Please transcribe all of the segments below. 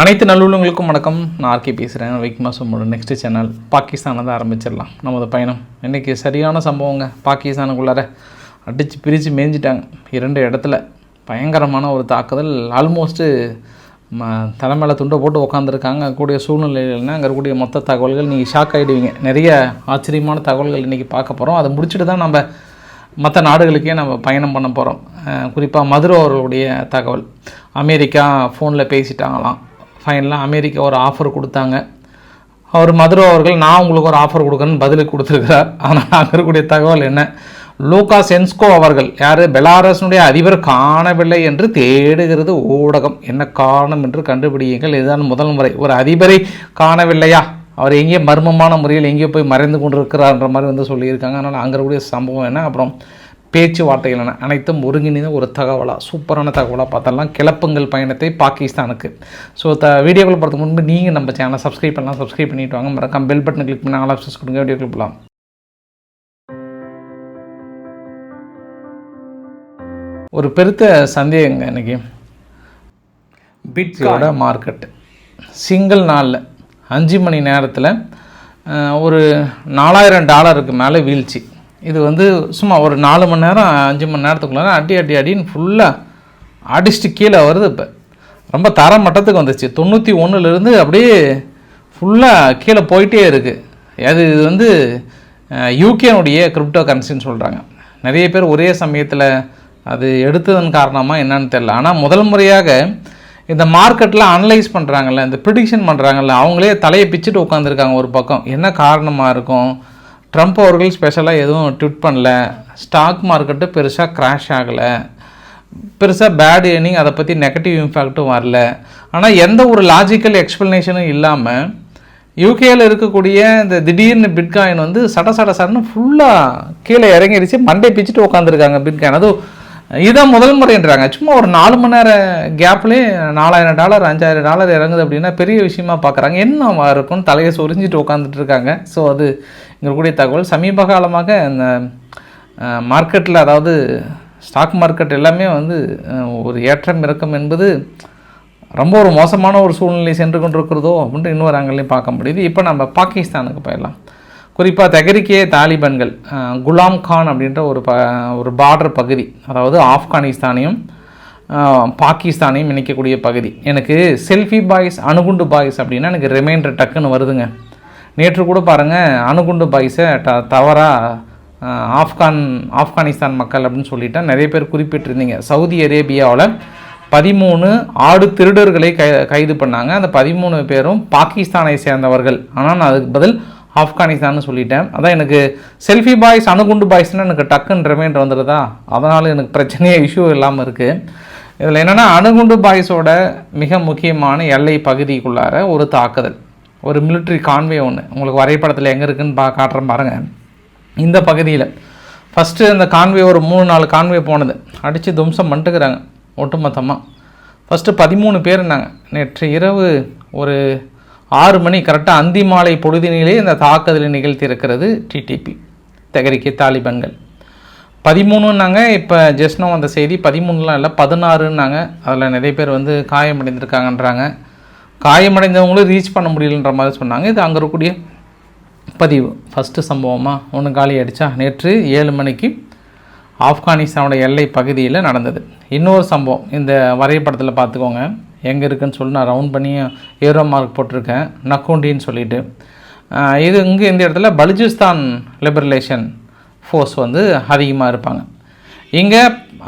அனைத்து நல்லுள்ளங்களுக்கும் வணக்கம். நான் ஆர்கே பேசுகிறேன் வைக் மாசமோட நெக்ஸ்ட் சேனல் பாகிஸ்தானை தான் ஆரம்பிச்சிடலாம். நமது பயணம். இன்றைக்கி சரியான சம்பவங்க. பாகிஸ்தானுக்குள்ளார அடித்து பிரித்து மேய்ஞ்சிட்டாங்க. இரண்டு இடத்துல பயங்கரமான ஒரு தாக்குதல். ஆல்மோஸ்ட்டு ம தலைமையில் துண்டை போட்டு உக்காந்துருக்காங்க. கூடிய சூழ்நிலைகள்னா அங்கே இருக்கக்கூடிய மொத்த தகவல்கள் நீங்கள் ஷாக் ஆகிடுவீங்க நிறைய ஆச்சரியமான தகவல்கள் இன்றைக்கி பார்க்க போகிறோம் அதை முடிச்சுட்டு தான் நம்ம மற்ற நாடுகளுக்கே நம்ம பயணம் பண்ண போகிறோம் குறிப்பாக மதுரை அவர்களுடைய தகவல். அமெரிக்கா ஃபோனில் பேசிட்டாங்களாம். ஃபைனலாக அமெரிக்கா ஒரு ஆஃபர் கொடுத்தாங்க. அவர் மதுரை அவர்கள் நான் உங்களுக்கு ஒரு ஆஃபர் கொடுக்குறேன்னு பதிலுக்கு கொடுத்துருக்கிறார். ஆனால் அங்கே இருக்கக்கூடிய தகவல் என்ன? லூகா சென்ஸ்கோ அவர்கள் யார்? பெலாரஸினுடைய அதிபர் காணவில்லை என்று தேடுகிறது ஊடகம். என்ன காரணம் என்று கண்டுபிடியுங்கள். இதுதான் முதல் முறை. ஒரு அதிபரை காணவில்லையா? அவர் எங்கேயோ மர்மமான முறையில் எங்கேயோ போய் மறைந்து கொண்டிருக்கிறார்ன்ற மாதிரி வந்து சொல்லியிருக்காங்க. அதனால் அங்கே இருக்கக்கூடிய சம்பவம் என்ன? அப்புறம் பேச்சுவார்த்தைகள் என்ன அனைத்தும் ஒருங்கிணைந்த ஒரு தகவலாக சூப்பரான தகவலாக பார்த்தலாம். கிளப்புங்கள் பயணத்தை பாகிஸ்தானுக்கு. ஸோ த வீடியோக்கள் போகிறதுக்கு முன்பு நீங்கள் நம்ம சேனலை சப்ஸ்கிரைப் பண்ணலாம். சப்ஸ்கிரைப் பண்ணிட்டு வாங்க. மறக்காம பெல் பட்டன் கிளிக் பண்ணி ஆல் ஆப்ஷன்ஸ் கொடுங்க. வீடியோ கிளிக் பண்ணலாம் ஒரு பெருத்த சந்தேகங்க இன்னைக்கு. பிட்கோட மார்க்கெட் சிங்கிள் நாளில் அஞ்சு மணி நேரத்தில் ஒரு நாலாயிரம் டாலருக்கு மேலே வீழ்ச்சி. இது வந்து சும்மா ஒரு நாலு மணி நேரம் அஞ்சு மணி நேரத்துக்குள்ளே அடி அடி அடின்னு ஃபுல்லாக அடிச்சுட்டு கீழே வருது இப்போ. ரொம்ப தர மட்டத்துக்கு வந்துச்சு தொண்ணூற்றி ஒன்றுலேருந்து அப்படியே ஃபுல்லாக கீழே போயிட்டே இருக்குது அது இது வந்து யூகேனுடைய கிரிப்டோ கரன்சின்னு சொல்கிறாங்க நிறைய பேர் ஒரே சமயத்தில் அது எடுத்ததன் காரணமாக என்னன்னு தெரில ஆனால் முதல் முறையாக இந்த மார்க்கெட்டில் அனலைஸ் பண்ணுறாங்கல்ல இந்த ப்ரிடிக்ஷன் பண்ணுறாங்கல்ல அவங்களே தலையை பிச்சுட்டு உட்காந்துருக்காங்க ஒரு பக்கம். என்ன காரணமாக இருக்கும்? ட்ரம்ப் அவர்கள் ஸ்பெஷலாக எதுவும் ட்விட் பண்ணல. ஸ்டாக் மார்க்கெட்டு பெருசாக க்ராஷ் ஆகலை. பெருசாக பேட் ஏர்னிங் அதை பற்றி நெகட்டிவ் இம்பேக்ட்டும் வரல. ஆனால் எந்த ஒரு லாஜிக்கல் எக்ஸ்ப்ளனேஷனும் இல்லாமல் யூகேயில் இருக்கக்கூடிய இந்த திடீர்னு பிட்காயின் வந்து சட சட சடன்னு ஃபுல்லாக கீழே இறங்கிடுச்சு மண்டே பிச்சுட்டு உட்காந்துருக்காங்க பிட்காயின் அதுவும் இதான் முதல் முறைன்றாங்க. சும்மா ஒரு நாலு மணி நேர கேப்லேயே நாலாயிரம் டாலர் அஞ்சாயிரம் டாலர் இறங்குது அப்படின்னா பெரிய விஷயமா பார்க்குறாங்க என்ன இருக்கும்னு தலையை சொரிஞ்சிட்டு உட்காந்துட்டு இருக்காங்க. ஸோ அது இருக்கக்கூடிய தகவல் சமீப காலமாக இந்த மார்க்கெட்டில் அதாவது ஸ்டாக் மார்க்கெட் எல்லாமே வந்து ஒரு ஏற்றம் இறக்கம் என்பது ரொம்ப ஒரு மோசமான ஒரு சூழ்நிலை சென்று கொண்டிருக்கிறதோ அப்படின்ட்டு இன்னொரு ஆங்கிலையும் பார்க்க முடியுது. இப்போ நம்ம பாகிஸ்தானுக்கு போயிடலாம். குறிப்பாக தகரிக்கே தாலிபன்கள் குலாம் கான் அப்படின்ற ஒரு ப ஒரு பார்டர் பகுதி அதாவது ஆப்கானிஸ்தானையும் பாகிஸ்தானையும் இணைக்கக்கூடிய பகுதி. எனக்கு செல்ஃபி பாய்ஸ் அணுகுண்டு பாய்ஸ் அப்படின்னா எனக்கு ரிமைண்டர் டக்குன்னு வருதுங்க. நேற்று கூட பாருங்கள் அணுகுண்டு பாய்ஸை ட தவறாக ஆப்கான் ஆப்கானிஸ்தான் மக்கள் அப்படின்னு சொல்லிட்டு நிறைய பேர் குறிப்பிட்டிருந்தீங்க. சவுதி அரேபியாவில் பதிமூணு ஆடு திருடர்களை கை கைது பண்ணாங்க. அந்த பதிமூணு பேரும் பாகிஸ்தானை சேர்ந்தவர்கள். ஆனால் நான் அதுக்கு பதில் ஆப்கானிஸ்தான்னு சொல்லிட்டேன். அதான் எனக்கு செல்ஃபி பாய்ஸ் அணுகுண்டு பாய்ஸ்னால் எனக்கு டக்குன்னு ரிமைண்டர் வந்துடுதா அதனால் எனக்கு பிரச்சனையே இஷ்யூ இல்லாமல் இருக்குது இதில் என்னென்னா அணுகுண்டு பாய்ஸோட மிக முக்கியமான எல்லை பகுதிக்குள்ளார ஒரு தாக்குதல். ஒரு மிலிட்ரி கான்வே ஒன்று உங்களுக்கு வரைபடத்தில் எங்கே இருக்குன்னு பா காட்டுறேன் பாருங்கள் இந்த பகுதியில். ஃபஸ்ட்டு இந்த கான்வே ஒரு மூணு நாலு கான்வே போனது. அடித்து தும்சம் பண்ணிட்டுக்கிறாங்க ஒட்டுமொத்தமாக ஃபஸ்ட்டு பதிமூணு பேர் இருந்தாங்க. நேற்று இரவு ஒரு ஆறு மணி கரெக்டாக அந்தி மாலை பொழுதினிலே இந்த தாக்குதலை நிகழ்த்தி இருக்கிறது டிடிபி தெகரிக்கை தாலிபன்கள். பதிமூணுன்னாங்க இப்போ ஜஸ்னோ வந்த செய்தி பதிமூணுலாம் இல்லை பதினாறுன்னாங்க. அதில் நிறைய பேர் வந்து காயமடைந்திருக்காங்கன்றாங்க. காயமடைந்தவங்களும் ரீச் பண்ண முடியலன்ற மாதிரி சொன்னாங்க. இது அங்கே இருக்கக்கூடிய பதிவு. ஃபஸ்ட்டு சம்பவமாக ஒன்று காலி அடித்தா நேற்று ஏழு மணிக்கு ஆப்கானிஸ்தானோட எல்லை பகுதியில் நடந்தது. இன்னொரு சம்பவம். இந்த வரைபடத்தில் பார்த்துக்கோங்க. எங்கே இருக்குன்னு சொல்லி நான் ரவுண்ட் பண்ணி ஏரோ மார்க் போட்டிருக்கேன். நக்குண்டின்னு சொல்லிட்டு. இது இங்கே இந்த இடத்துல பலுச்சிஸ்தான் லிபரலேஷன் ஃபோர்ஸ் வந்து அதிகமாக இருப்பாங்க. இங்கே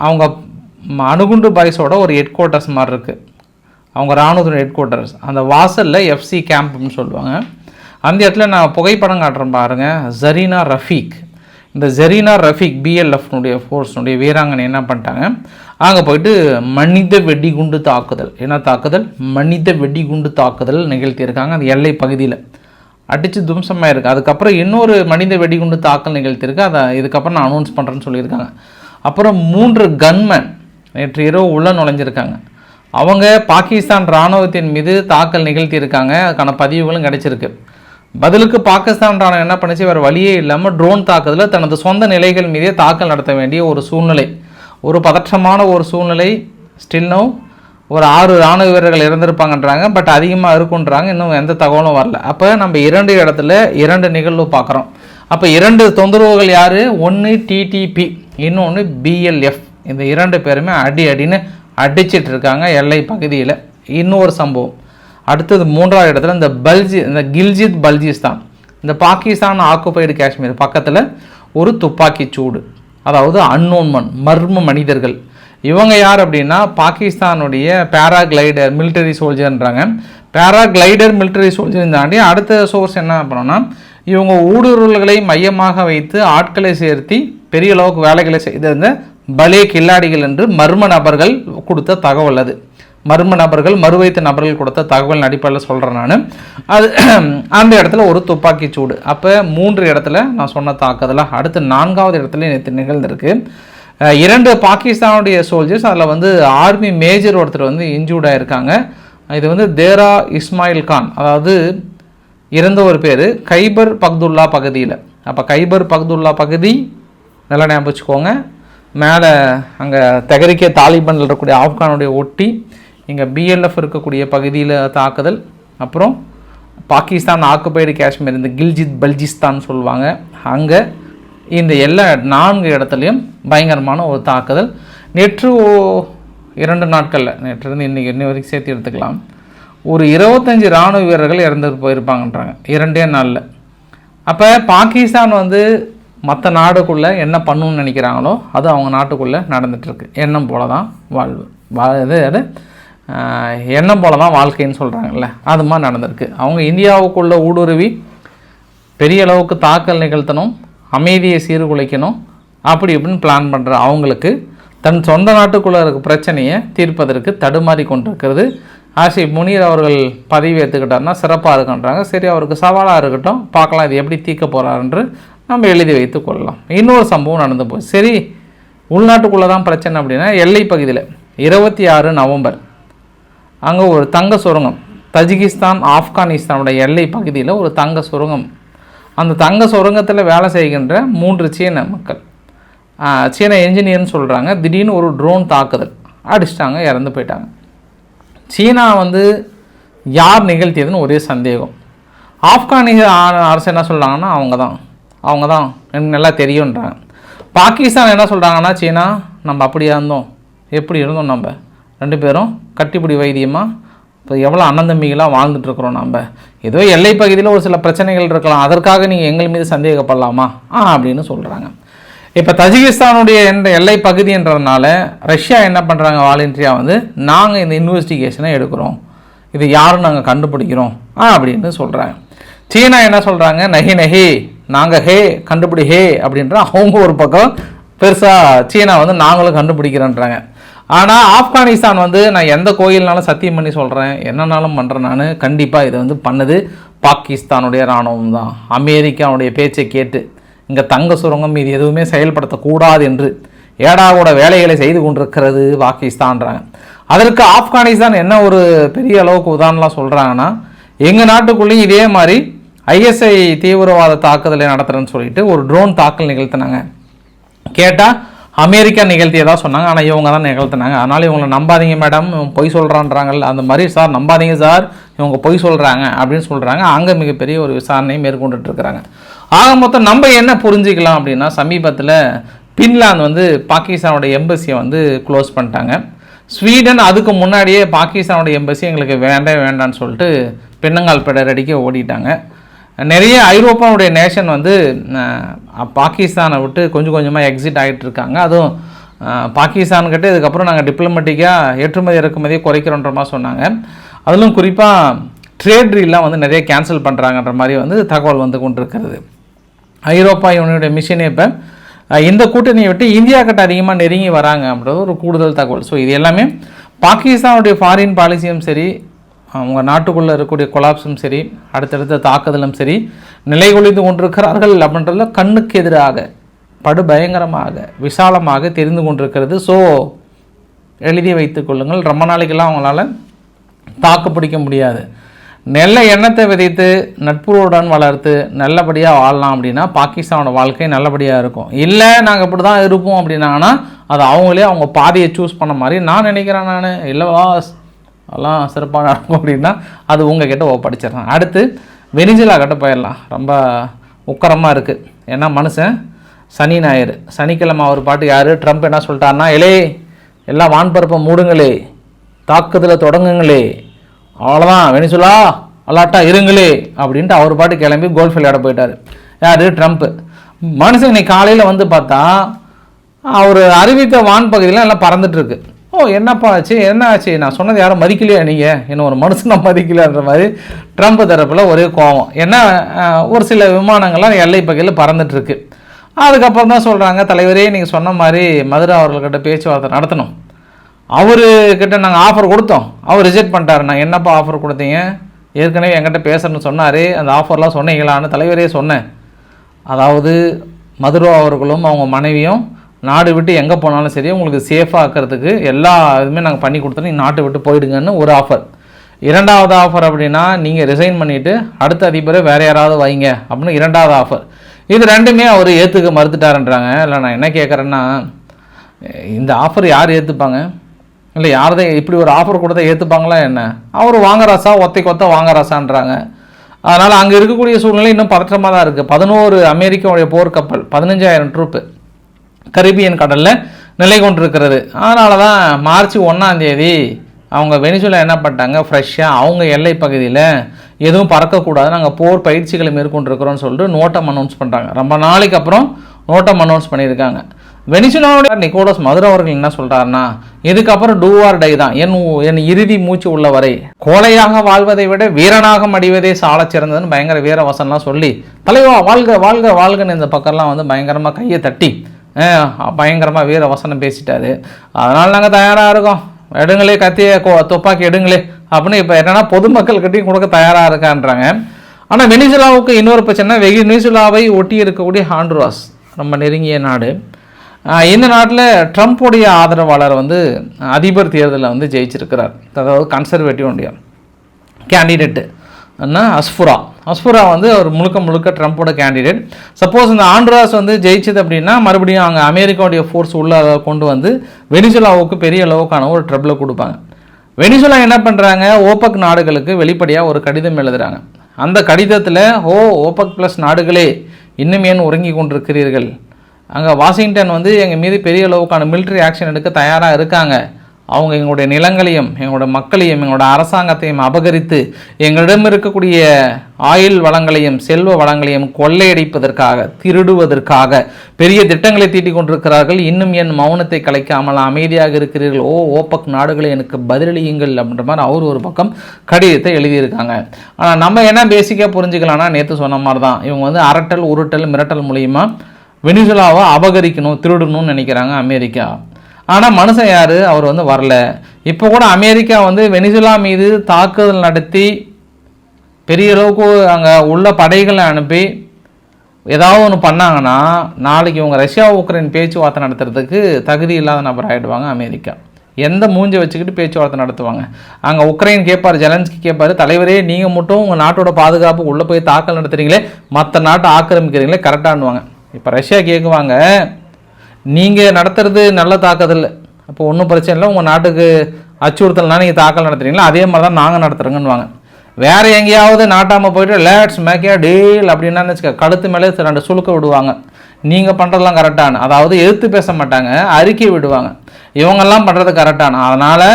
அவங்க அணுகுண்டு பாய்ஸோட ஒரு ஹெட் குவார்ட்டர்ஸ் மாதிரி இருக்குது அவங்க இராணுவத்தின் ஹெட் குவார்ட்டர்ஸ் அந்த வாசலில் எஃப்சி கேம்ப்னு சொல்லுவாங்க. அந்த இடத்துல நான் புகைப்படம் காட்டுறேன் பாருங்கள் ஜரீனா ரஃபீக் இந்த ஜெரீனா ரஃபீக் பிஎல்எஃப்னுடைய ஃபோர்ஸ்னுடைய வீராங்கனை என்ன பண்ணிட்டாங்க? அங்கே போயிட்டு மனித வெடிகுண்டு தாக்குதல். என்ன தாக்குதல்? மனித வெடிகுண்டு தாக்குதல் நிகழ்த்தியிருக்காங்க. அந்த எல்லை பகுதியில். அடித்து தும்சமாக இருக்குது அதுக்கப்புறம் இன்னொரு மனித வெடிகுண்டு தாக்கல் நிகழ்த்தியிருக்கு. அதை இதுக்கப்புறம் நான் அனௌன்ஸ் பண்ணுறேன்னு சொல்லியிருக்காங்க. அப்புறம் மூன்று கன்மேன் நேற்று இரவு உள்ளே நுழைஞ்சிருக்காங்க. அவங்க பாகிஸ்தான் இராணுவத்தின் மீது தாக்கல் நிகழ்த்தியிருக்காங்க. அதுக்கான பதிவுகளும் கிடைச்சிருக்கு. பதிலுக்கு பாகிஸ்தான் ராணுவம் என்ன பண்ணுச்சு? வேறு வழியே இல்லாமல் ட்ரோன் தாக்குதலில் தனது சொந்த நிலைகள் மீதே தாக்கல் நடத்த வேண்டிய ஒரு சூழ்நிலை. ஒரு பதற்றமான ஒரு சூழ்நிலை. ஸ்டில் நோ ஒரு ஆறு ராணுவ வீரர்கள் இறந்திருப்பாங்கன்றாங்க. பட் அதிகமாக இருக்குன்றாங்க. இன்னும் எந்த தகவலும் வரல. அப்போ நம்ம இரண்டு இடத்துல இரண்டு நிகழ்வு பார்க்குறோம். அப்போ இரண்டு தொந்தரவுகள் யார்? ஒன்று டிடிபி இன்னொன்று பிஎல்எஃப் இந்த இரண்டு பேருமே அடி அடின்னு அடிச்சிட்டு இருக்காங்க எல்லை பகுதியில். இன்னொரு சம்பவம். அடுத்தது மூன்றாவது இடத்துல இந்த பல்ஜி இந்த கில்ஜித் பல்ஜிஸ்தான் இந்த பாகிஸ்தான் ஆக்குபைடு காஷ்மீர் பக்கத்தில் ஒரு துப்பாக்கி சூடு. அதாவது அன்னோன்மன் மர்ம மனிதர்கள். இவங்க யார் அப்படின்னா பாகிஸ்தானுடைய பேராகிளைடர் மிலிட்டரி சோல்ஜர்ன்றாங்க பேராகிளைடர் மிலிட்டரி சோல்ஜர் தாண்டி அடுத்த சோர்ஸ் என்ன பண்ணோம்னா இவங்க ஊடுருவல்களை மையமாக வைத்து ஆட்களை சேர்த்தி பெரிய அளவுக்கு வேலைகளை செய்திருந்த பலே கில்லாடிகள் என்று மர்ம நபர்கள் கொடுத்த தகவல் அது. மர்ம நபர்கள் மறுவைத்த நபர்கள் கொடுத்த தகவல் அடிப்படையில் சொல்கிறேன் நான். அது அந்த இடத்துல ஒரு துப்பாக்கி சூடு. அப்போ மூன்று இடத்துல நான் சொன்ன தாக்குதலாக அடுத்து நான்காவது இடத்துல நேற்று நிகழ்ந்திருக்கு. இரண்டு பாகிஸ்தானுடைய சோல்ஜர்ஸ் அதில் வந்து ஆர்மி மேஜர் ஒருத்தர் வந்து இன்ஜூர்ட் இருக்காங்க இது வந்து தேரா இஸ்மாயில் கான் அதாவது இறந்த ஒரு பேர் கைபர் பக்துல்லா பகுதியில். அப்போ கைபர் பக்துல்லா பகுதி நல்லா ஞாபகம் வச்சுக்கோங்க. மேலே அங்கே தகரிக்க தாலிபானில் இருக்கக்கூடிய ஆப்கானுடைய ஒட்டி இங்கே பிஎல்எஃப் இருக்கக்கூடிய பகுதியில் தாக்குதல். அப்புறம் பாகிஸ்தான் ஆக்குபைடு காஷ்மீர் இந்த கில்ஜித் பல்ஜிஸ்தான் சொல்லுவாங்க. அங்கே இந்த எல்லா நான்கு இடத்துலையும் பயங்கரமான ஒரு தாக்குதல். நேற்று இரண்டு நாட்களில் நேற்றிருந்து இன்னைக்கு இன்னி வரைக்கும் சேர்த்து எடுத்துக்கலாம். ஒரு இருபத்தஞ்சி ராணுவ வீரர்கள் இறந்து போயிருப்பாங்கன்றாங்க இரண்டே நாளில். அப்போ பாகிஸ்தான் வந்து மற்ற நாடுக்குள்ளே என்ன பண்ணணும்னு நினைக்கிறாங்களோ அது அவங்க நாட்டுக்குள்ளே நடந்துகிட்ருக்கு எண்ணம் போல தான் வாழ்வு. வா இது அது எண்ணம் போல தான் வாழ்க்கைன்னு சொல்கிறாங்கல்ல அது மாதிரி நடந்திருக்கு. அவங்க இந்தியாவுக்குள்ளே ஊடுருவி பெரிய அளவுக்கு தாக்கல் நிகழ்த்தணும் அமைதியை சீர்குலைக்கணும் அப்படி இப்படின்னு பிளான் பண்ணுற அவங்களுக்கு தன் சொந்த நாட்டுக்குள்ளே இருக்க பிரச்சனையை தீர்ப்பதற்கு தடுமாறி கொண்டிருக்கிறது. ஆசிப் முனீர் அவர்கள் பதவி ஏற்றுக்கிட்டாருன்னா சிறப்பாக இருக்குன்றாங்க. சரி அவருக்கு சவாலாக இருக்கட்டும். பார்க்கலாம் இது எப்படி தீர்க்க போகிறாருன்று நம்ம எழுதி வைத்து கொள்ளலாம். இன்னொரு சம்பவம் நடந்து போய் சரி உள்நாட்டுக்குள்ளே தான் பிரச்சனை அப்படின்னா எல்லை பகுதியில் இருபத்தி ஆறு நவம்பர் அங்கே ஒரு தங்க சுரங்கம் தஜிகிஸ்தான் ஆப்கானிஸ்தானோட எல்லை பகுதியில் ஒரு தங்க சுரங்கம். அந்த தங்க சுரங்கத்தில் வேலை செய்கின்ற மூன்று சீன மக்கள். சீன என்ஜினியர்னு சொல்கிறாங்க திடீர்னு ஒரு ட்ரோன் தாக்குதல். அடிச்சிட்டாங்க இறந்து போயிட்டாங்க. சீனா வந்து யார் நிகழ்த்தியதுன்னு ஒரே சந்தேகம். ஆப்கானிஸ்தான் அரசு என்ன சொல்கிறாங்கன்னா அவங்க தான் அவங்க தான் எனக்கு நல்லா தெரியுன்றாங்க பாகிஸ்தான் என்ன சொல்கிறாங்கன்னா சீனா நம்ம அப்படியா இருந்தோம். எப்படி இருந்தோம் நம்ம? ரெண்டு பேரும் கட்டிப்பிடி வைத்தியமாக இப்போ எவ்வளோ அண்ணந்தம்பிகளாக வாழ்ந்துட்டுருக்குறோம் நம்ம ஏதோ எல்லை பகுதியில் ஒரு சில பிரச்சனைகள் இருக்கலாம். அதற்காக நீங்கள் எங்கள் மீது சந்தேகப்படலாமா? ஆ அப்படின்னு சொல்கிறாங்க இப்போ தஜிகிஸ்தானுடைய என்ற எல்லை பகுதின்றதுனால ரஷ்யா என்ன பண்ணுறாங்க வாலண்டியாக வந்து நாங்கள் இந்த இன்வெஸ்டிகேஷனை எடுக்கிறோம். இது யாரும் நாங்கள் கண்டுபிடிக்கிறோம்? ஆ அப்படின்னு சொல்கிறாங்க சீனா என்ன சொல்கிறாங்க நஹி நஹி நாங்கள் ஹே கண்டுபிடி ஹே அப்படின்ற அவங்க ஒரு பக்கம் பெருசாக சீனா வந்து நாங்களும் கண்டுபிடிக்கிறேன்றாங்க. ஆனால் ஆப்கானிஸ்தான் வந்து நான் எந்த கோயில்னாலும் சத்தியம் பண்ணி சொல்கிறேன் என்னன்னாலும் பண்ணுறேன் நான். கண்டிப்பாக இதை வந்து பண்ணது பாகிஸ்தானுடைய இராணுவம் தான். அமெரிக்காவுடைய பேச்சை கேட்டு இங்கே தங்க சுரங்கம் இது எதுவுமே செயல்படுத்தக்கூடாது என்று ஏடாவோட வேலைகளை செய்து கொண்டிருக்கிறது பாகிஸ்தான்றாங்க. அதற்கு ஆப்கானிஸ்தான் என்ன ஒரு பெரிய அளவுக்கு உதாரணம்லாம் சொல்கிறாங்கன்னா எங்கள் நாட்டுக்குள்ளேயும் இதே மாதிரி ஐஎஸ்ஐ தீவிரவாத தாக்குதலை நடத்துகிறேன்னு சொல்லிட்டு ஒரு ட்ரோன் தாக்கல் நிகழ்த்தினாங்க. கேட்டால் அமெரிக்கா நிகழ்த்தியதா சொன்னாங்க. ஆனால் இவங்க தான் நிகழ்த்தினாங்க. அதனால் இவங்களை நம்பாதீங்க மேடம். இவங்க பொய் சொல்கிறான்றாங்கல்ல அந்த மாதிரி சார் நம்பாதீங்க சார். இவங்க பொய் சொல்கிறாங்க அப்படின்னு சொல்கிறாங்க அங்கே மிகப்பெரிய ஒரு விசாரணையை மேற்கொண்டுட்ருக்குறாங்க ஆக மொத்தம் நம்ம என்ன புரிஞ்சுக்கலாம் அப்படின்னா சமீபத்தில் பின்லாந்து வந்து பாகிஸ்தானோட எம்பசியை வந்து க்ளோஸ் பண்ணிட்டாங்க. ஸ்வீடன் அதுக்கு முன்னாடியே பாகிஸ்தானோட எம்பசி எங்களுக்கு வேண்டே வேண்டான்னு சொல்லிட்டு பின்னங்கால் பிடரடிக்க ஓடிட்டாங்க. நிறைய ஐரோப்பாவுடைய நேஷன் வந்து பாகிஸ்தானை விட்டு கொஞ்சம் கொஞ்சமாக எக்ஸிட் ஆகிட்டு இருக்காங்க. அதுவும் பாகிஸ்தான்கிட்ட இதுக்கப்புறம் நாங்கள் டிப்ளமேட்டிக்காக ஏற்றுமதி இறக்குமதியை குறைக்கிறோன்ற மாதிரி சொன்னாங்க. அதிலும் குறிப்பாக ட்ரேட் டீல்லாம் வந்து நிறைய கேன்சல் பண்ணுறாங்கன்ற மாதிரி வந்து தகவல் வந்து கொண்டிருக்கிறது. ஐரோப்பா யூனியனுடைய மிஷினே இப்போ இந்த கூட்டணியை விட்டு இந்தியா கிட்ட அதிகமாக நெருங்கி வராங்க அப்படின்றது ஒரு கூடுதல் தகவல். ஸோ இது எல்லாமே பாகிஸ்தானுடைய ஃபாரின் பாலிசியும் சரி அவங்க நாட்டுக்குள்ளே இருக்கக்கூடிய கொலாப்ஸும் சரி அடுத்தடுத்த தாக்குதலும் சரி நிலைகுலைந்து கொண்டிருக்கிறார்கள் அப்படின்றதுல கண்ணுக்கு எதிராக படுபயங்கரமாக விசாலமாக தெரிந்து கொண்டிருக்கிறது. ஸோ எழுதி வைத்துக் கொள்ளுங்கள். ரொம்ப நாளைக்கெல்லாம் அவங்களால தாக்கு பிடிக்க முடியாது. நல்ல எண்ணத்தை விதைத்து நட்புறவுடன் வளர்த்து நல்லபடியாக வாழலாம் அப்படின்னா பாகிஸ்தானோட வாழ்க்கை நல்லபடியாக இருக்கும். இல்லை நாங்கள் இப்படி தான் இருப்போம் அப்படின்னாங்கன்னா அது அவங்களே அவங்க பாதையை சூஸ் பண்ண மாதிரி நான் நினைக்கிறேன் நான். இல்லை அதெல்லாம் சிறப்பாக நடக்கும் அப்படின்னா அது உங்கள் கிட்டே ஒப்படைச்சிடலாம் அடுத்து வெனிஜிலா கிட்ட போயிடலாம். ரொம்ப உக்கரமாக இருக்குது ஏன்னா மனுஷன் சனி ஞாயிறு. சனிக்கிழமை அவர் பாட்டு யார்? ட்ரம்ப் என்ன சொல்லிட்டாருன்னா இலே எல்லாம் வான்பரப்பை மூடுங்களே தாக்குதலை தொடங்குங்களே அவ்வளோதான் வெனிசுலா அல்லாட்டா இருங்களே அப்படின்ட்டு அவர் பாட்டு கிளம்பி கோல்ஃப் விளையாட போயிட்டார். யார்? ட்ரம்ப்பு மனுஷன் இன்னைக்கு காலையில் வந்து பார்த்தா அவர் அறிவித்த வான் பகுதியில் எல்லாம் பறந்துட்டுருக்கு ஓ என்னப்பா ஆச்சு? என்ன ஆச்சு? நான் சொன்னது யாரும் மதிக்கலையா நீங்கள் என்ன ஒரு மனுஷனை மதிக்கலன்ற மாதிரி ட்ரம்ப் தரப்பில் ஒரே கோவம் ஏன்னா ஒரு சில விமானங்கள்லாம் எல்லை பகையில் பறந்துட்டுருக்கு. அதுக்கப்புறம் தான் சொல்கிறாங்க தலைவரே நீங்கள் சொன்ன மாதிரி மதுரை அவர்கள்கிட்ட பேச்சுவார்த்தை நடத்தணும். அவர்கிட்ட நாங்கள் ஆஃபர் கொடுத்தோம். அவர் ரிஜெக்ட் பண்ணிட்டாரு. நான் என்னப்பா ஆஃபர் கொடுத்தீங்க? ஏற்கனவே என்கிட்ட பேசணும்னு சொன்னார். அந்த ஆஃபர்லாம் சொன்னீங்களான்னு தலைவரே சொன்னேன். அதாவது மதுரோ அவர்களும் அவங்க மனைவியும் நாடு விட்டு எங்கே போனாலும் சரி உங்களுக்கு சேஃபாக ஆக்கிறதுக்கு எல்லா இதுவுமே நாங்கள் பண்ணி கொடுத்தோம் நீ நாட்டை விட்டு போயிடுங்கன்னு ஒரு ஆஃபர் இரண்டாவது ஆஃபர் அப்படின்னா நீங்கள் ரிசைன் பண்ணிவிட்டு அடுத்த அதிபரை வேறு யாராவது வைங்க அப்படின்னு இரண்டாவது ஆஃபர் இது ரெண்டுமே அவர் ஏற்றுக்க மறுத்துட்டாருன்றாங்க. இல்லை நான் என்ன கேட்குறேன்னா இந்த ஆஃபர் யார் ஏற்றுப்பாங்க இல்லை யாரதை இப்படி ஒரு ஆஃபர் கொடுத்தா ஏற்றுப்பாங்களா என்ன? அவர் வாங்க ராசா ஒத்தை கொத்த வாங்க ராசான்றாங்க. அதனால் அங்கே இருக்கக்கூடிய சூழ்நிலை இன்னும் பதற்றமாக தான் இருக்குது பதினோரு அமெரிக்காவுடைய போர்க்கப்பல் பதினஞ்சாயிரம் ட்ரூப்பு கரிபியன் கடலில் நிலை கொண்டிருக்கிறது. அதனால தான் மார்ச் ஒன்றாந்தேதி அவங்க வெனிசுலா என்ன பண்ணிட்டாங்க? ஃப்ரெஷ்ஷாக அவங்க எல்லை பகுதியில் எதுவும் பறக்கக்கூடாது நாங்கள் போர் பயிற்சிகளை மேற்கொண்டிருக்கிறோம்னு சொல்லிட்டு நோட்டம் அனௌன்ஸ் பண்ணுறாங்க ரொம்ப நாளைக்கு அப்புறம் நோட்டம் அனௌன்ஸ் பண்ணியிருக்காங்க. வெனிசுலாவுடைய நிக்கோலஸ் மதுரை அவர்கள் என்ன சொல்கிறாருன்னா இதுக்கப்புறம் டூவார் டை தான். என் என் இறுதி மூச்சு உள்ள வரை கோலையாக வாழ்வதை விட வீரனாக மடிவதே சாலச் சிறந்ததுன்னு பயங்கர வீர வசனம்லாம் சொல்லி தலைவா வாழ்க வாழ்க வாழ்கன்னு இந்த பக்கம்லாம் வந்து பயங்கரமாக கையை தட்டி பயங்கரமாக வீர வசனம் பேசிட்டாரு. அதனால் நாங்கள் தயாராக இருக்கோம். எடுங்களே கத்திய துப்பாக்கி எடுங்களே அப்படின்னு இப்போ என்னென்னா பொதுமக்கள்கிட்டையும் கொடுக்க தயாராக இருக்கான்றாங்க. ஆனால் வெனிசுலாவுக்கு இன்னொரு பிரச்சனை வெகு வெனிசுலாவை ஒட்டி இருக்கக்கூடிய ஹாண்டுராஸ் ரொம்ப நெருங்கிய நாடு. இந்த நாட்டில் ட்ரம்ப்புடைய ஆதரவாளர் வந்து அதிபர் தேர்தலில் வந்து ஜெயிச்சிருக்கிறார். அதாவது கன்சர்வேட்டிவ் கேண்டிடேட்டு அஸ்ஃபுரா. அஸ்ஃபுரா வந்து அவர் முழுக்க முழுக்க ட்ரம்ப்போட கேண்டிடேட் சப்போஸ் இந்த ஆண்ட்ராஸ் வந்து ஜெயிச்சது அப்படின்னா மறுபடியும் அங்கே அமெரிக்காவுடைய ஃபோர்ஸ் உள்ள கொண்டு வந்து வெனிசுலாவுக்கு பெரிய அளவுக்கான ஒரு ட்ரபிளை கொடுப்பாங்க. வெனிசுலா என்ன பண்ணுறாங்க ஓபக் நாடுகளுக்கு வெளிப்படையாக ஒரு கடிதம் எழுதுகிறாங்க அந்த கடிதத்தில் ஓ ஓபக் ப்ளஸ் நாடுகளே இன்னும் ஏன் உறங்கி கொண்டிருக்கிறீர்கள்? அங்கே வாஷிங்டன் வந்து எங்கள் மீது பெரிய அளவுக்கான மிலிட்ரி ஆக்ஷன் எடுக்க தயாராக இருக்காங்க. அவங்க எங்களுடைய நிலங்களையும் எங்களுடைய மக்களையும் எங்களோட அரசாங்கத்தையும் அபகரித்து எங்களிடம் இருக்கக்கூடிய ஆயுள் வளங்களையும் செல்வ வளங்களையும் கொள்ளையடிப்பதற்காக திருடுவதற்காக பெரிய திட்டங்களை தீட்டிக் கொண்டிருக்கிறார்கள். இன்னும் என் மௌனத்தை கலைக்காமல் அமைதியாக இருக்கிறீர்கள். ஓ ஓப்பக் நாடுகளை எனக்கு பதிலளியுங்கள் அப்படின்ற மாதிரி அவர் ஒரு பக்கம் கடிதத்தை எழுதியிருக்காங்க. ஆனால் நம்ம என்ன பேசிக்காக புரிஞ்சுக்கலாம்னா நேற்று சொன்ன மாதிரி தான் இவங்க வந்து அரட்டல் உருட்டல் மிரட்டல் மூலியமாக வெனிசுலாவை அபகரிக்கணும் திருடணும்னு நினைக்கிறாங்க அமெரிக்கா. ஆனால் மனுஷன் யார்? அவர் வந்து வரல. இப்போ கூட அமெரிக்கா வந்து வெனிசுலா மீது தாக்குதல் நடத்தி பெரிய அளவுக்கு அங்கே உள்ள படைகளை அனுப்பி ஏதாவது ஒன்று பண்ணாங்கன்னா நாளைக்கு இவங்க ரஷ்யா உக்ரைன் பேச்சுவார்த்தை நடத்துறதுக்கு தகுதி இல்லாத நபர் ஆகிடுவாங்க அமெரிக்கா. எந்த மூஞ்சை வச்சுக்கிட்டு பேச்சுவார்த்தை நடத்துவாங்க? அங்கே உக்ரைன் கேட்பார் ஜெலன்ஸ்கி கேட்பார் தலைவரே நீங்கள் மட்டும் உங்கள் நாட்டோட பாதுகாப்பு உள்ளே போய் தாக்கல் நடத்துகிறீங்களே மற்ற நாட்டை ஆக்கிரமிக்கிறீங்களே கரெக்டானுவாங்க இப்போ ரஷ்யா கேட்குவாங்க நீங்கள் நடத்துறது நல்ல தாக்குதல் அப்போ ஒன்றும் பிரச்சனை இல்லை. உங்கள் நாட்டுக்கு அச்சுறுத்தல்னா நீங்கள் தாக்கல் நடத்துறீங்களா? அதே மாதிரி தான் நாங்கள் நடத்துகிறோங்கன்னுவாங்க வேறு எங்கேயாவது நாட்டாமல் போயிட்டு லேட்ஸ் மேக்கியா டீல் அப்படின்னா வச்சுக்க கழுத்து மேலே ரெண்டு சுழுக்க விடுவாங்க. நீங்கள் பண்ணுறதெல்லாம் கரெக்டான அதாவது எதிர்த்து பேச மாட்டாங்க அறிக்கை விடுவாங்க. இவங்கெல்லாம் பண்ணுறது கரெக்டான. அதனால்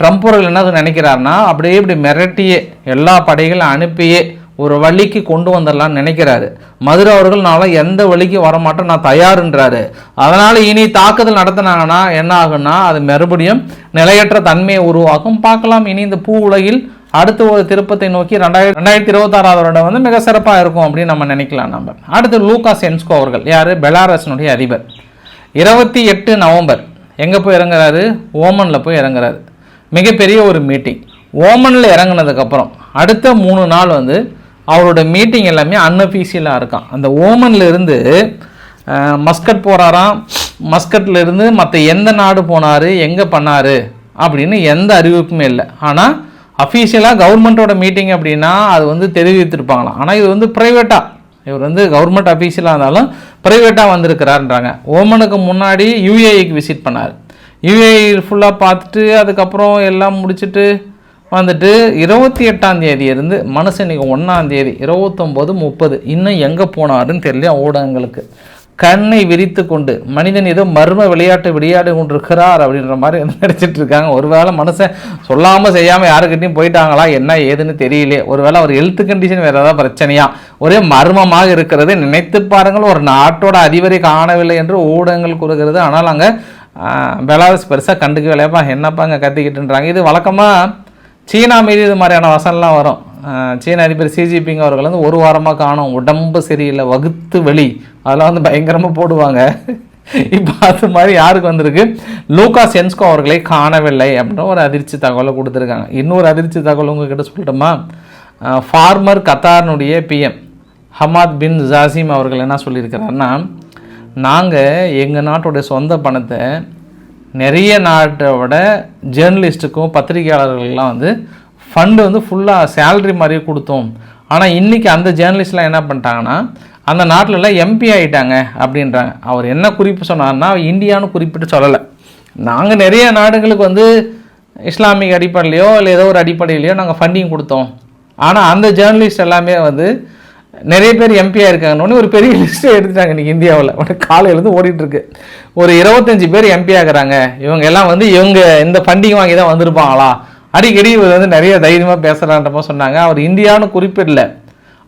ட்ரம்ப் என்ன நினைக்கிறாருன்னா அப்படியே இப்படி மிரட்டியே எல்லா படைகளும் அனுப்பியே ஒரு வழிக்கு கொண்டு வந்துடலாம்னு நினைக்கிறாரு. மதுரை அவர்கள் நான் எந்த வழிக்கு வரமாட்டேன் நான் தயாருன்றாரு. அதனால் இனி தாக்குதல் நடத்தினாங்கன்னா என்ன ஆகும்னா அது மறுபடியும் நிலையற்ற தன்மையை உருவாக்கும். பார்க்கலாம். இனி இந்த பூ உலகில் அடுத்த ஒரு திருப்பத்தை நோக்கி ரெண்டாயிரத்தி ரெண்டாயிரத்தி இருபத்தாறாவது வருடம் வந்து மிக சிறப்பாக இருக்கும் அப்படின்னு நம்ம நினைக்கலாம் நம்ம. அடுத்து லூகா சென்ஸ்கோ அவர்கள். யார்? பெலாரஸினுடைய அதிபர். இருபத்தி எட்டு நவம்பர். எங்கே போய் இறங்குறாரு? ஓமனில் போய் இறங்குறாரு. மிகப்பெரிய ஒரு மீட்டிங். ஓமனில் இறங்குனதுக்கப்புறம் அடுத்த மூணு நாள் வந்து அவரோட மீட்டிங் எல்லாமே அன்அஃபீஷியலாக இருக்கான் அந்த ஓமன்லேருந்து மஸ்கட் போகிறாராம் மஸ்கட்ல இருந்து மற்ற எந்த நாடு போனார் எங்கே பண்ணார் அப்படின்னு எந்த அறிவிப்புமே இல்லை. ஆனால் அஃபீஷியலாக கவர்மெண்ட்டோட மீட்டிங் அப்படின்னா அது வந்து தெரிவித்திருப்பாங்களாம். ஆனால் இது வந்து ப்ரைவேட்டாக இவர் வந்து கவர்மெண்ட் அஃபீஷியலாக இருந்தாலும் ப்ரைவேட்டாக வந்திருக்கிறாருன்றாங்க. ஓமனுக்கு முன்னாடி யூஏஇக்கு விசிட் பண்ணார். யூஏஇ ஃபுல்லாக பார்த்துட்டு அதுக்கப்புறம் எல்லாம் முடிச்சுட்டு வந்துட்டு இருபத்தி எட்டாம் தேதி இருந்து மனுஷன் இன்னைக்கு ஒன்றாம் தேதி இருபத்தொம்போது முப்பது. இன்னும் எங்கே போனாருன்னு தெரியல ஊடகங்களுக்கு? கண்ணை விரித்து கொண்டு மனிதன் ஏதோ மர்ம விளையாட்டு விளையாடி கொண்டிருக்கிறார் அப்படின்ற மாதிரி நினச்சிட்டு நடிச்சிட்டு இருக்காங்க. ஒருவேளை மனுஷன் சொல்லாமல் செய்யாமல் யாருக்கிட்டையும் போயிட்டாங்களா என்ன ஏதுன்னு தெரியல ஒருவேளை ஒரு ஹெல்த் கண்டிஷன் வேறு ஏதாவது பிரச்சனையா? ஒரே மர்மமாக இருக்கிறது நினைத்து பாருங்கள். ஒரு நாட்டோட அதிபரை காணவில்லை என்று ஊடகங்கள் கூறுகிறது. ஆனால் அங்கே பெலாரஸ் பெருசாக கண்டுக்கலையாப்பா என்னப்பா அங்கே கத்திக்கிட்டுன்றாங்க இது வழக்கமாக சீனா மீது இது மாதிரியான வசனம்லாம் வரும். சீன அதிபர் ஷி அவர்கள் வந்து ஒரு வாரமாக காணும் உடம்பு சரியில்லை வகுத்து வெளி. அதெல்லாம் வந்து பயங்கரமாக போடுவாங்க. இப்போ அது மாதிரி யாருக்கு வந்திருக்கு? லூகா சென்ஸ்கோ அவர்களை காணவில்லை அப்படின்ற ஒரு அதிர்ச்சி தகவலை கொடுத்துருக்காங்க. இன்னொரு அதிர்ச்சி தகவல் உங்ககிட்ட சொல்லட்டுமா? ஃபார்மர் கத்தாரினுடைய பிஎம் ஹமாத் பின் ஜாசிம் அவர்கள் என்ன சொல்லியிருக்கிறாருன்னா நாங்கள் எங்கள் நாட்டுடைய சொந்த பணத்தை நிறைய நாட்டோட ஜேர்னலிஸ்ட்டுக்கும் பத்திரிகையாளர்களுக்கெல்லாம் வந்து ஃபண்டு வந்து ஃபுல்லாக சேல்ரி மாதிரியே கொடுத்தோம். ஆனால் இன்றைக்கி அந்த ஜேர்னலிஸ்ட்லாம் என்ன பண்ணிட்டாங்கன்னா அந்த நாட்டிலலாம் எம்பி ஆகிட்டாங்க அப்படின்றாங்க. அவர் என்ன குறிப்பு சொன்னார்னா இந்தியான்னு குறிப்பிட்டு சொல்லலை. நாங்கள் நிறைய நாடுகளுக்கு வந்து இஸ்லாமிக் அடிப்படையிலையோ இல்லை ஏதோ ஒரு அடிப்படையிலையோ நாங்கள் ஃபண்டிங் கொடுத்தோம். ஆனால் அந்த ஜேர்னலிஸ்ட் எல்லாமே வந்து நிறைய பேர் எம்பியாக இருக்காங்கன்னு ஒரு பெரிய லிஸ்ட்டை எடுத்துட்டாங்க இன்றைக்கி இந்தியாவில். உடனே காலையிலேருந்து ஓடிட்டுருக்கு ஒரு இருபத்தஞ்சி பேர் எம்பி ஆகிறாங்க. இவங்க எல்லாம் வந்து இவங்க இந்த ஃபண்டிங் வாங்கி தான் வந்திருப்பாங்களா? அடிக்கடி இவர் வந்து நிறைய தைரியமாக பேசுகிறான்றப்போ சொன்னாங்க. அவர் இந்தியான்னு குறிப்பிடல.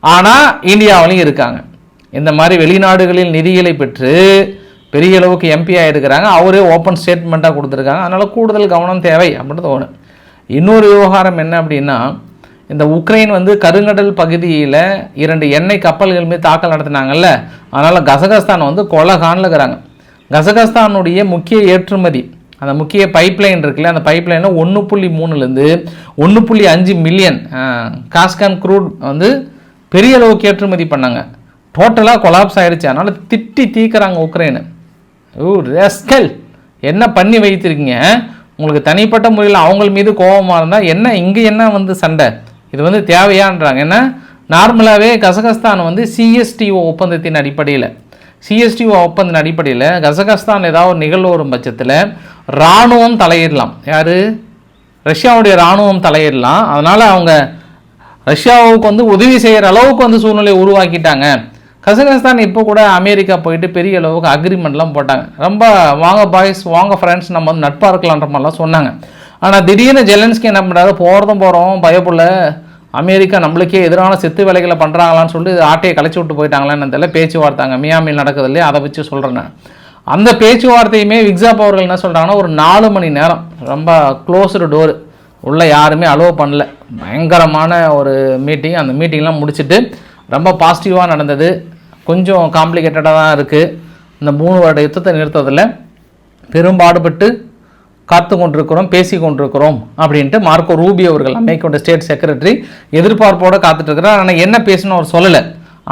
ஆனால் இந்தியாவிலையும் இருக்காங்க. இந்த மாதிரி வெளிநாடுகளில் நிதிகளை பெற்று பெரிய அளவுக்கு எம்பி ஆகிருக்கிறாங்க அவரே ஓப்பன் ஸ்டேட்மெண்ட்டாக கொடுத்துருக்காங்க. அதனால் கூடுதல் கவனம் தேவை அப்படின்னு தோணும் இன்னொரு விவகாரம் என்ன அப்படின்னா இந்த உக்ரைன் வந்து கருங்கடல் பகுதியில் இரண்டு எண்ணெய் கப்பல்கள் மீது தாக்கல் நடத்தினாங்கல்ல? அதனால் கசகஸ்தான் வந்து கொலகான்ல இருக்கிறாங்க கசகஸ்தானுடைய முக்கிய ஏற்றுமதி அந்த முக்கிய பைப்லைன் இருக்குல்ல அந்த பைப்லைனில் ஒன்று புள்ளி மூணுலேருந்து ஒன்று புள்ளி அஞ்சு மில்லியன் காஸ்கான் க்ரூட் வந்து பெரிய அளவுக்கு ஏற்றுமதி பண்ணாங்க. டோட்டலாக கொலாப்ஸ் ஆகிடுச்சு அதனால் திட்டி தீக்கிறாங்க உக்ரைனு. ஓ ரெஸ்கல் என்ன பண்ணி வைத்திருக்கீங்க? உங்களுக்கு தனிப்பட்ட முறையில் அவங்கள் மீது கோபமாக இருந்தால் என்ன இங்கே என்ன வந்து சண்டை? இது வந்து தேவையான்றாங்க. ஏன்னா நார்மலாகவே கசகஸ்தான் வந்து சிஎஸ்டிஓ ஒப்பந்தத்தின் அடிப்படையில். சிஎஸ்டிஓ ஒப்பந்தத்தின் அடிப்படையில் கசகஸ்தான் ஏதாவது ஒரு நிகழ்வு வரும் பட்சத்தில் இராணுவம் தலையிடலாம். யார்? ரஷ்யாவுடைய இராணுவம் தலையிடலாம். அதனால் அவங்க ரஷ்யாவுக்கு வந்து உதவி செய்கிற அளவுக்கு வந்து சூழ்நிலையை உருவாக்கிட்டாங்க. கசகஸ்தான் இப்போ கூட அமெரிக்கா போயிட்டு பெரிய அளவுக்கு அக்ரிமெண்ட்லாம் போட்டாங்க. ரொம்ப வாங்க பாய்ஸ் வாங்க ஃப்ரெண்ட்ஸ் நம்ம வந்து நட்பாக இருக்கலான்ற மாதிரிலாம் சொன்னாங்க. ஆனால் திடீர்னு ஜெலன்ஸ்கி என்ன பண்ணுறாரு போகிறதும் போகிறோம் பயப்புள்ள அமெரிக்கா நம்மளுக்கே எதிரான செத்து வேலைகளை பண்ணுறாங்களான்னு சொல்லிட்டு ஆட்டையை கலைச்சி விட்டு போயிட்டாங்களான்னு தெரியல. பேச்சுவார்த்தாங்க மியாமில் நடக்குது இல்லையா? அதை வச்சு சொல்கிறேன் அந்த பேச்சுவார்த்தையுமே விக்ஸாப் அவர்கள் என்ன சொல்கிறாங்கன்னா ஒரு நாலு மணி நேரம் ரொம்ப க்ளோஸ்டு டோர் உள்ளே யாருமே அலோவ் பண்ணல. பயங்கரமான ஒரு மீட்டிங் அந்த மீட்டிங்லாம் முடிச்சுட்டு ரொம்ப பாசிட்டிவாக நடந்தது. கொஞ்சம் காம்ப்ளிகேட்டடாக தான் இருக்குது இந்த மூணு வருட யுத்தத்தை நிறுத்ததில் பெரும்பாடுபட்டு காத்து கொண்டிருக்கிறோம் பேசி கொண்டிருக்கிறோம் அப்படின்ட்டு மார்க்கோ ரூபி அவர்கள் அமெரிக்காவோட ஸ்டேட் செக்ரட்டரி எதிர்பார்ப்போடு காத்துட்டு இருக்கிறார் ஆனால் என்ன பேசணும் அவர் சொல்லலை.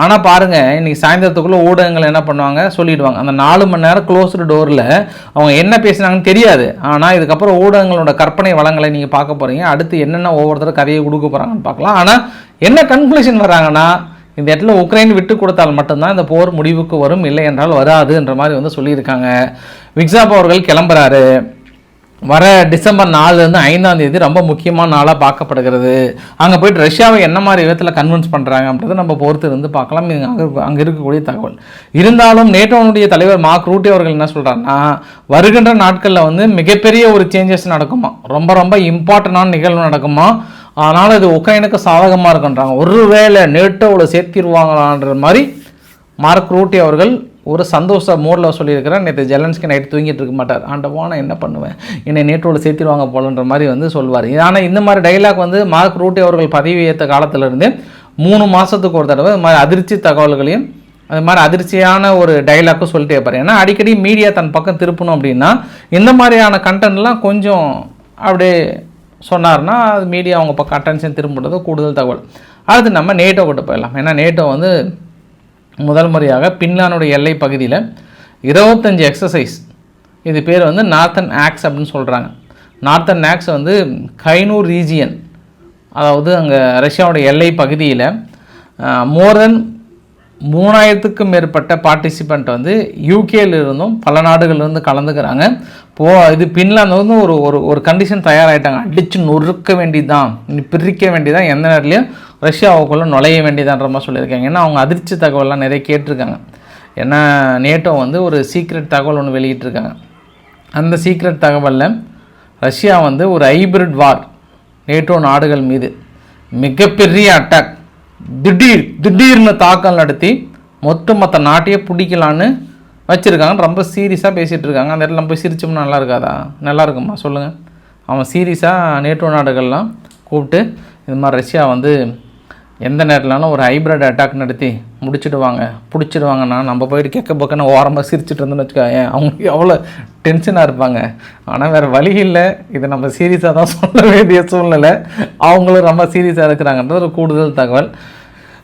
ஆனால் பாருங்கள் இன்னைக்கு சாயந்தரத்துக்குள்ளே ஊடகங்கள் என்ன பண்ணுவாங்க? சொல்லிடுவாங்க. அந்த நாலு மணி நேரம் க்ளோஸ்டு டோரில் அவங்க என்ன பேசுனாங்கன்னு தெரியாது. ஆனால் இதுக்கப்புறம் ஊடகங்களோட கற்பனை வளங்களை நீங்கள் பார்க்க போகிறீங்க அடுத்து என்னென்ன ஒவ்வொருத்தரும் கதையை கொடுக்க போகிறாங்கன்னு பார்க்கலாம். ஆனால் என்ன கன்க்ளூஷன் வராங்கன்னா இந்த இடத்துல உக்ரைன் விட்டு கொடுத்தால் மட்டும்தான் இந்த போர் முடிவுக்கு வரும் இல்லை என்றால் வராதுன்ற மாதிரி வந்து சொல்லியிருக்காங்க. விக்ஸாப் அவர்கள் கிளம்புறாரு. வர டிசம்பர் நாலுலேருந்து ஐந்தாம் தேதி ரொம்ப முக்கியமான நாளாக பார்க்கப்படுகிறது. அங்கே போயிட்டு ரஷ்யாவை என்ன மாதிரி விதத்தில் கன்வின்ஸ் பண்ணுறாங்க அப்படின்றத நம்ம பொறுத்து இருந்து பார்க்கலாம். இது அங்கே அங்கே இருக்கக்கூடிய தகவல். இருந்தாலும் நேட்டோனுடைய தலைவர் மார்க் ரூட்டி அவர்கள் என்ன சொல்கிறாருன்னா வருகின்ற நாட்களில் வந்து மிகப்பெரிய ஒரு சேஞ்சஸ் நடக்குமா? ரொம்ப ரொம்ப இம்பார்ட்டண்டான நிகழ்வு நடக்குமா? அதனால் இது உக்ரைனுக்கு சாதகமாக இருக்குன்றாங்க. ஒருவேளை நேட்டோவில் சேர்த்திருவாங்களான்ற மாதிரி மார்க் ரூட்டி அவர்கள் ஒரு சந்தோஷ மோடில் சொல்லியிருக்கிறேன் நேற்று ஜெலன்ஸ்கி நைட்டு தூங்கிட்டு இருக்க மாட்டார். ஆண்டவா நான் என்ன பண்ணுவேன்? என்னை நேற்றோடு சேர்த்திருவாங்க போலன்ற மாதிரி வந்து சொல்வார். ஆனால் இந்த மாதிரி டைலாக் வந்து மார்க் ரூட்டி அவர்கள் பதவி ஏற்ற காலத்திலிருந்து மூணு மாதத்துக்கு ஒரு தடவை இது மாதிரி அதிர்ச்சி தகவல்களையும் அது மாதிரி அதிர்ச்சியான ஒரு டைலாக்கும் சொல்லிட்டே இருப்பார். ஏன்னா அடிக்கடி மீடியா தன் பக்கம் திருப்பணும் அப்படின்னா இந்த மாதிரியான கண்டென்ட்லாம் கொஞ்சம் அப்படியே சொன்னார்னா அது மீடியா அவங்க பக்கம் அட்டென்ஷன் திரும்புறது கூடுதல் தகவல். அடுத்து நம்ம நேட்டோ கிட்ட போயிடலாம். ஏன்னா நேட்டோ வந்து முதல் முறையாக பின்லானுடைய எல்லை பகுதியில் இருபத்தஞ்சி எக்ஸசைஸ் இது பேர் வந்து நார்த்தன் ஆக்ஸ் அப்படின்னு சொல்கிறாங்க நார்த்தன் ஆக்ஸ் வந்து கைனூர் ரீஜியன் அதாவது அங்கே ரஷ்யாவுடைய எல்லை பகுதியில் மோர் தென் மூணாயிரத்துக்கும் மேற்பட்ட பார்ட்டிசிபெண்ட் வந்து யூகேலிருந்தும் பல நாடுகளிலிருந்து கலந்துக்கிறாங்க. போ இது பின்லாந்து வந்து ஒரு ஒரு ஒரு கண்டிஷன் தயாராகிட்டாங்க அடித்து நொறுக்க வேண்டியதுதான் இனி பிரிக்க வேண்டியதான் எந்த நேரத்துலையும் ரஷ்யாவுக்குள்ளே நுழைய வேண்டியதான்ற மாதிரி சொல்லியிருக்காங்க. ஏன்னா அவங்க அதிர்ச்சி தகவல்லாம் நிறைய கேட்டிருக்காங்க. ஏன்னா நேட்டோ வந்து ஒரு சீக்ரெட் தகவல் ஒன்று வெளியிட்டிருக்காங்க. அந்த சீக்ரெட் தகவலில் ரஷ்யா வந்து ஒரு ஹைபிரிட் வார் நேட்டோ நாடுகள் மீது மிகப்பெரிய அட்டாக் திடீர் திடீர்னு தாக்கல் நடத்தி மொத்த மற்ற நாட்டையே பிடிக்கலான்னு வச்சுருக்காங்க. ரொம்ப சீரியஸாக பேசிகிட்டு இருக்காங்க அந்த இடத்துல நம்ம போய் சிரிச்சோம்னா நல்லா இருக்காதா? நல்லா இருக்குமா? சொல்லுங்கள் அவன் சீரியஸாக நேட்டோ நாடுகள்லாம் கூப்பிட்டு இது மாதிரி ரஷ்யா வந்து எந்த நேரத்துலனாலும் ஒரு ஹைப்ரிட் அட்டாக் நடத்தி முடிச்சிடுவாங்க. பிடிச்சிடுவாங்கன்னா நம்ம போயிட்டு கேட்க பக்கன்னு ஓரமாக சிரிச்சிட்டு இருந்தோம்னு வச்சுக்கோங்க அவங்க எவ்வளோ டென்ஷனாக இருப்பாங்க. ஆனால் வேறு வழி இல்லை. இதை நம்ம சீரியஸாக தான் சொல்ல வேண்டிய சூழ்நிலை. அவங்களும் ரொம்ப சீரியஸாக இருக்கிறாங்கன்றது ஒரு கூடுதல் தகவல்.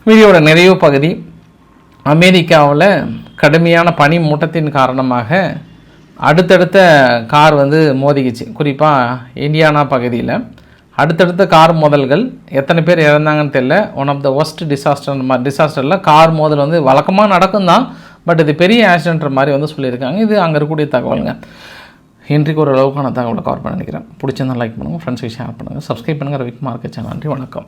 வீடியோட நிறைவு பகுதி. அமெரிக்காவில் கடுமையான பனி மூட்டத்தின் காரணமாக அடுத்தடுத்த கார் வந்து மோதிக்கிச்சு. குறிப்பாக இந்தியானா பகுதியில். அடுத்தடுத்த கார் மோதல்கள் எத்தனை பேர் இறந்தாங்கன்னு தெரியல. One of the worst disaster டிசாஸ்டரில் car மோதல் வந்து வழக்கமாக நடக்கும் தான். பட் இது பெரிய ஆக்சிடென்ட்ற மாதிரி வந்து சொல்லியிருக்காங்க. இது அங்கே இருக்கக்கூடிய தகவலுங்க. இன்றைக்கு ஒரு அளவுக்கான தகவலை கவர் பண்ண நினைக்கிறேன். பிடிச்சிருந்தா லைக் பண்ணுங்கள் ஃப்ரெண்ட்ஸுக்கு ஷேர் பண்ணுங்கள் சப்ஸ்கிரைப் பண்ணுங்கள் ரவிக்குமார் கச்சா நன்றி வணக்கம்.